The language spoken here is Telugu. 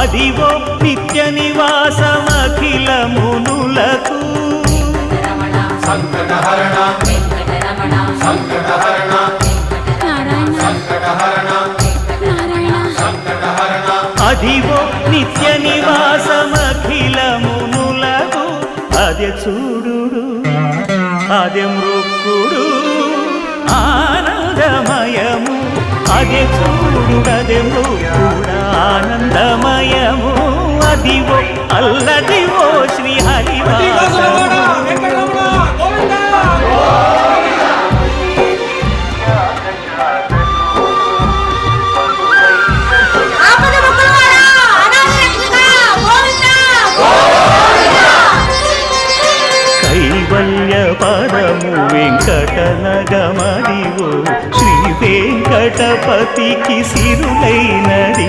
అదివో నిత్య నివాసమఖిల మునులకు సంకటహరణ సంకటహరణ నారాయణ సంకటహరణ నారాయణ. సంకటహరణ. అదివో నిత్య నివాసమఖిల మునులకు అదే చూడు అదే మృక్కుడు ఆనందమయము. అదే చూడు అదే మృక్కుడు. ఆనందమయము. అదివో అల్లదివో శ్రీ హరివాసము ఆపద మొక్కలవాడా కైవల్య పరము వెంకటనగమదివో శ్రీ వెంకటపతికి సిరులైనది